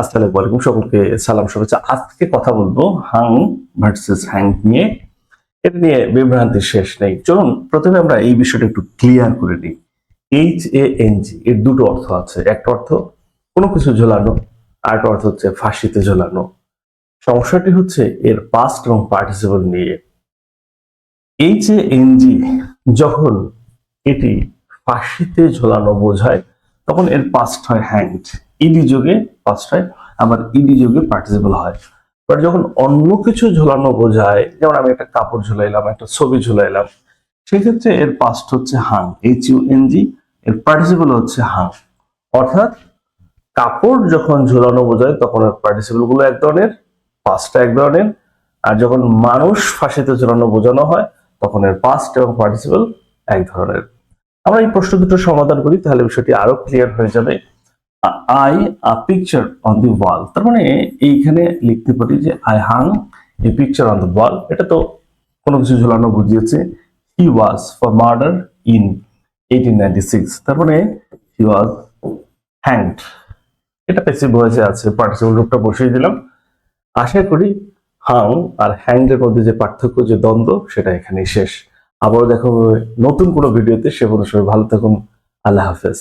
আসসালামু আলাইকুম, সকলকে সালাম, শুভেচ্ছা। আজকে কথা বলব হাং ভার্সেস হ্যাং নিয়ে। এটা নিয়ে বিভ্রান্তির শেষ নেই। চলুন, প্রথমে আমরা এই বিষয়টা একটু ক্লিয়ার করে নিই। এইচ এ এন জি এর দুটো অর্থ আছে। একটা অর্থ কোনো কিছু ঝোলানো, আর অর্থ হচ্ছে ফাঁসিতে ঝোলানো। সমস্যাটি হচ্ছে এর পাস্ট এবং পার্টিসিপল নিয়ে। এইচ এ এন জি যখন এটি ফাঁসিতে ঝোলানো বোঝায়, তখন এর পাস্ট হয় হ্যাংড ইডি যোগে পাস্ট হয় আবার ইডি যোগে পার্টিসিপল হয়। বাট যখন অন্য কিছু ঝোলানো বোঝায়, যেমন আমি একটা কাপড় ঝুলাইলাম, একটা ছবি ঝুলাইলাম, সেক্ষেত্রে এর পাস্ট হচ্ছে Hang H U N G এর পার্টিসিপল হচ্ছে হাং অর্থাৎ কাপড় যখন ঝোলানো বোঝায়, তখন এর পার্টিসিপলগুলো এক ধরনের পাস্টটা এক ধরনের, আর যখন মানুষ ফাঁসিতে ঝোলানো বোঝানো হয়, তখন এর পাস্ট এবং পার্টিসিপল এক ধরনের। আমরা এই প্রশ্ন দুটো সমাধান করি, তাহলে বিষয়টি আরও ক্লিয়ার হয়ে যাবে। I a picture on the wall তার মানে এইখানে লিখতে পারি যে I hang a picture on the wall এটা তো কোনো কিছু ঝুলানো বুঝিয়েছে। He was for murder in eighteen ninety six তার মানে হ্যাংড এটা পেসিভ ভয়েসে আছে পার্টিসিপল রূপটা বসিয়ে দিলাম। আশা করি হাং আর হ্যাংডের মধ্যে যে পার্থক্য, যে দ্বন্দ্ব, সেটা এখানেই শেষ। আবারও দেখা হবে নতুন কোনো ভিডিওতে। সে পর্যন্ত সবাই ভালো থাকুন। আল্লাহ হাফেজ।